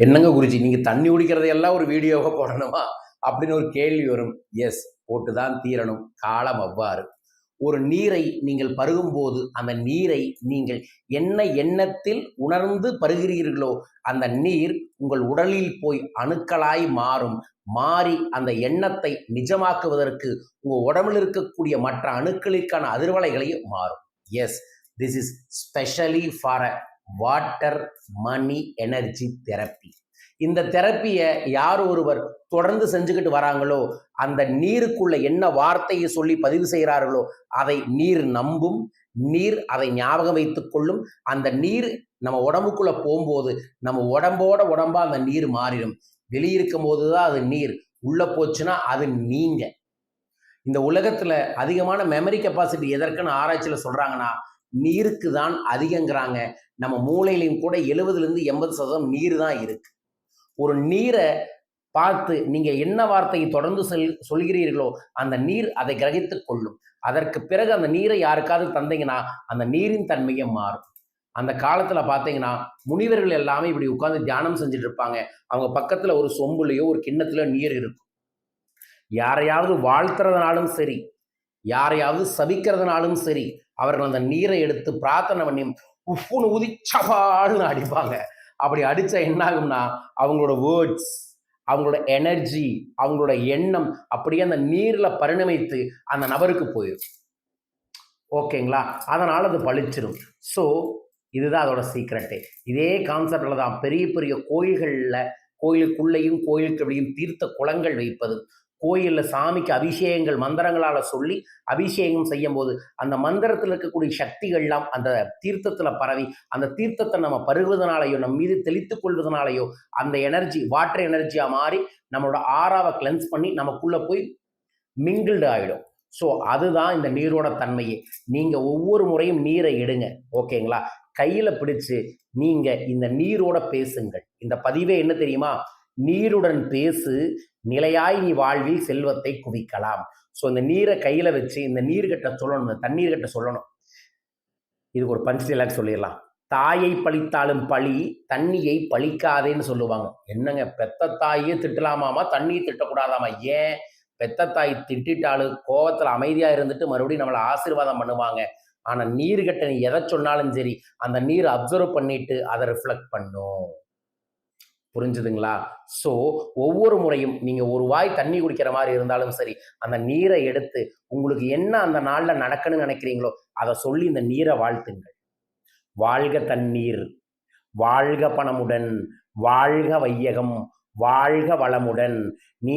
என்னங்க குருஜி நீங்கள் தண்ணி குடிக்கிறதையெல்லாம் ஒரு வீடியோவாக போடணுமா? அப்படின்னு ஒரு கேள்வி வரும். எஸ் போட்டு தான் தீரணும். காலம் அவ்வாறு. ஒரு நீரை நீங்கள் பருகும்போது அந்த நீரை நீங்கள் என்ன எண்ணத்தில் உணர்ந்து பருகிறீர்களோ அந்த நீர் உங்கள் உடலில் போய் அணுக்களாய் மாறும். மாறி அந்த எண்ணத்தை நிஜமாக்குவதற்கு உங்கள் உடம்பில் இருக்கக்கூடிய மற்ற அணுக்களுக்கான அதிர்வலைகளையும் மாறும். Yes this is specially for a water money energy therapy இந்த தெரப்பியை யார் ஒருவர் தொடர்ந்து செஞ்சுக்கிட்டு வராங்களோ அந்த நீருக்குள்ள என்ன வார்த்தையை சொல்லி பதிவு செய்கிறார்களோ அதை நீர் நம்பும் நீர் அதை ஞாபகம் வைத்துக் கொள்ளும். அந்த நீர் நம்ம உடம்புக்குள்ள போகும்போது நம்ம உடம்போட உடம்பா அந்த நீர் மாறிடும். வெளியிருக்கும் போது தான் அது நீர். உள்ள போச்சுன்னா அது நீங்க. இந்த உலகத்துல அதிகமான மெமரி கெப்பாசிட்டி எதற்குன்னு ஆராய்ச்சியில சொல்றாங்கன்னா நீருக்கு தான் அதிகங்கிறாங்க. நம்ம மூளையிலையும் கூட எழுவதுலேருந்து எண்பது சதவீதம் நீர் தான் இருக்கு. ஒரு நீரை பார்த்து நீங்கள் என்ன வார்த்தையை தொடர்ந்து சொல் சொல்கிறீர்களோ அந்த நீர் அதை கிரகித்து கொள்ளும். அதற்கு பிறகு அந்த நீரை யாருக்காவது தந்தீங்கன்னா அந்த நீரின் தன்மையை மாறும். அந்த காலத்தில் பார்த்தீங்கன்னா முனிவர்கள் எல்லாமே இப்படி உட்காந்து தியானம் செஞ்சுட்டு இருப்பாங்க. அவங்க பக்கத்தில் ஒரு சொம்புலையோ ஒரு கிண்ணத்துலையோ நீர் இருக்கும். யாரையாவது வாழ்த்துறதுனாலும் சரி யாரையாவது சபிக்கிறதுனாலும் சரி அவர்கள் அந்த நீரை எடுத்து பிரார்த்தனை பண்ணி உப்புன்னு ஊதி அடிப்பாங்க. அப்படி அடித்தா என்ன ஆகும்னா அவங்களோட வேர்ட்ஸ் அவங்களோட எனர்ஜி அவங்களோட எண்ணம் அப்படியே அந்த நீரில் பரிணமித்து அந்த நபருக்கு போயிடும் ஓகேங்களா? அதனால் அது பழிச்சிடும் ஸோ இதுதான் அதோட சீக்ரெட்டே இதே கான்செப்டில் தான் பெரிய பெரிய கோயில்களில் கோயிலுக்குள்ளேயும் கோயிலுக்கு வெளியும் தீர்த்த குளங்கள் வைப்பது கோயிலில் சாமிக்கு அபிஷேகங்கள் மந்திரங்களால் சொல்லி அபிஷேகம் செய்யும் போது அந்த மந்திரத்தில் இருக்கக்கூடிய சக்திகள்லாம் அந்த தீர்த்தத்தில் பரவி அந்த தீர்த்தத்தை நம்ம பருகுவதனாலேயோ நம்ம மீது தெளித்து கொள்வதனாலேயோ அந்த எனர்ஜி வாட்டர் எனர்ஜியாக மாறி நம்மளோட ஆறாவை கிளென்ஸ் பண்ணி நமக்குள்ளே போய் மிங்கிள்டு ஆகிடும் ஸோ அதுதான் இந்த நீரோட தன்மையே. நீங்கள் ஒவ்வொரு முறையும் நீரை எடுங்க. ஓகேங்களா கையில் பிடிச்சு நீங்கள் இந்த நீரோட பேசுங்கள். இந்த பதிவே என்ன தெரியுமா? நீருடன் பேசு நிலையாய் நீ வாழ்வில் செல்வத்தை குவிக்கலாம். ஸோ இந்த நீரை கையில் வச்சு இந்த நீர்கிட்ட சொல்லணும் இந்த தண்ணீர் கட்ட சொல்லணும். இதுக்கு ஒரு பஞ்ச் டைலாக் சொல்லிடலாம். தாயை பழித்தாலும் பழி தண்ணியை பழிக்காதேன்னு சொல்லுவாங்க. என்னங்க பெத்த தாயே திட்டலாமாமா? தண்ணியை திட்டக்கூடாதாமா? ஏன்? பெத்த தாய் திட்டாலும் கோவத்தில் அமைதியாக இருந்துட்டு மறுபடியும் நம்மளை ஆசீர்வாதம் பண்ணுவாங்க. ஆனால் நீர்கிட்ட நீ எதை சொன்னாலும் சரி அந்த நீர் அப்சர்வ் பண்ணிட்டு அதை ரிஃப்ளெக்ட் பண்ணும். புரிஞ்சுதுங்களா? ஸோ ஒவ்வொரு முறையும் நீங்கள் ஒரு வாய் தண்ணி குடிக்கிற மாதிரி இருந்தாலும் சரி அந்த நீரை எடுத்து உங்களுக்கு என்ன அந்த நாளில் நடக்கணும்னு நினைக்கிறீங்களோ அதை சொல்லி இந்த நீரை வாழ்த்துங்கள். வாழ்க தண்ணீர் வாழ்க பணமுடன் வாழ்க வையகம் வாழ்க வளமுடன். நீ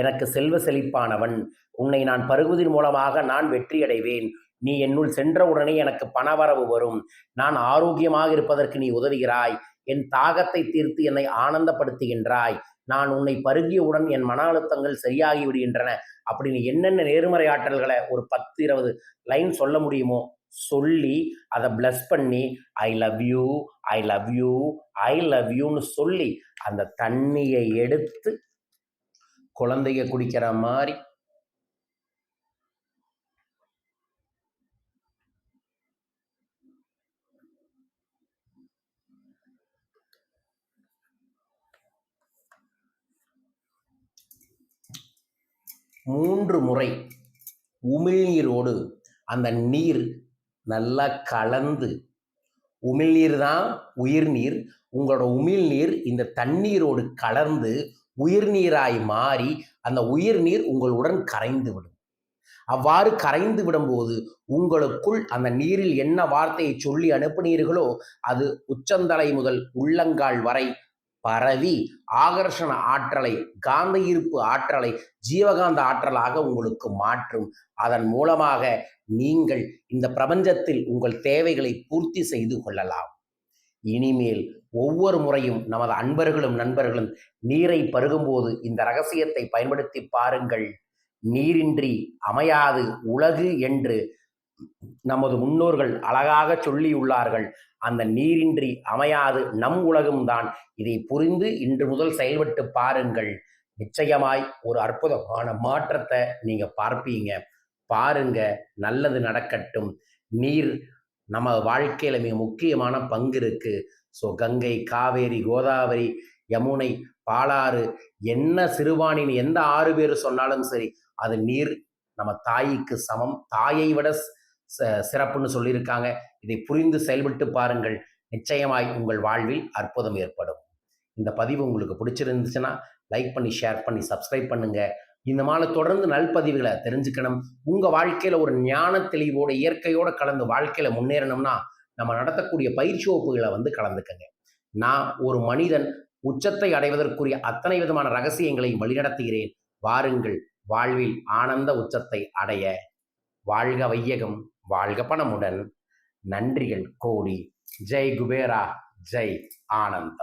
எனக்கு செல்வ செழிப்பானவன் உன்னை நான் பருகுவதன் மூலமாக நான் வெற்றியடைவேன். நீ என்னுள் சென்ற உடனே எனக்கு பணவரவு வரும். நான் ஆரோக்கியமாக இருப்பதற்கு நீ உதவுகிறாய். என் தாகத்தை தீர்த்து என்னை ஆனந்தப்படுத்துகின்றாய். நான் உன்னை பருகியவுடன் என் மன அழுத்தங்கள் சரியாகி விடுகின்றன அப்படின்னு என்னென்ன நேர்மறை ஆற்றல்களை ஒரு பத்து இருபது லைன் சொல்ல முடியுமோ சொல்லி அதை பிளஸ் பண்ணி I love you I love you I love யூன்னு சொல்லி அந்த தண்ணியை எடுத்து குழந்தைய குடிக்கிற மாதிரி மூன்று முறை உமிழ்நீரோடு அந்த நீர் நல்லா கலந்து உமிழ்நீர் தான் உயிர்நீர் உங்களோட உமிழ்நீர் இந்த தண்ணீரோடு கலந்து உயிர்நீராய் மாறி அந்த உயிர்நீர் உங்களுடன் கரைந்து விடும். அவ்வாறு கரைந்து விடும்போது உங்களுக்குள் அந்த நீரில் என்ன வார்த்தையை சொல்லி அனுப்பினீர்களோ அது உச்சந்தலை முதல் உள்ளங்கால் வரை பரவி ஆகர்ஷண ஆற்றலை காந்த ஈர்ப்பு ஆற்றலை ஜீவகாந்த ஆற்றலாக உங்களுக்கு மாற்றும். அதன் மூலமாக நீங்கள் இந்த பிரபஞ்சத்தில் உங்கள் தேவைகளை பூர்த்தி செய்து கொள்ளலாம். இனிமேல் ஒவ்வொரு முறையும் நமது அன்பர்களும் நண்பர்களும் நீரை பருகும்போது இந்த ரகசியத்தை பயன்படுத்தி பாருங்கள். நீரின்றி அமையாது உலகு என்று நமது முன்னோர்கள் அழகாக சொல்லியுள்ளார்கள் அந்த நீரின்றி அமையாது நம் உலகம்தான் இதை புரிந்து இன்று முதல் செயல்பட்டு பாருங்கள். நிச்சயமாய் ஒரு அற்புதமான மாற்றத்தை நீங்க பார்ப்பீங்க. பாருங்க நல்லது நடக்கட்டும். நீர் நம்ம வாழ்க்கையில மிக முக்கியமான பங்கு இருக்கு. ஸோ கங்கை காவேரி கோதாவரி யமுனை பாலாறு என்ன சிறுவாணின்னு எந்த ஆறு பேர் சொன்னாலும் சரி அது நீர் நம்ம தாய்க்கு சமம். தாயை விட சிறப்புன்னு சொல்லியிருக்காங்க. இதை புரிந்து செயல்பட்டு பாருங்கள். நிச்சயமாய் உங்கள் வாழ்வில் அற்புதம் ஏற்படும். இந்த பதிவு உங்களுக்கு பிடிச்சிருந்துச்சுன்னா லைக் பண்ணி ஷேர் பண்ணி சப்ஸ்கிரைப் பண்ணுங்க. இந்த மாதிரி தொடர்ந்து நல்பதிவுகளை தெரிஞ்சுக்கணும். உங்கள் வாழ்க்கையில் ஒரு ஞான தெளிவோட இயற்கையோட கலந்து வாழ்க்கையில் முன்னேறணும்னா நம்ம நடத்தக்கூடிய பயிற்சி வகுப்புகளை வந்து கலந்துக்கங்க. நான் ஒரு மனிதன் உச்சத்தை அடைவதற்குரிய அத்தனை விதமான ரகசியங்களையும் வழிநடத்துகிறேன். வாருங்கள் வாழ்வில் ஆனந்த உச்சத்தை அடைய. வாழ்க வையகம். வாழ்க பணமுடன். நன்றிகள் கோடி. ஜெய் குபேரா. ஜெய் ஆனந்தம்.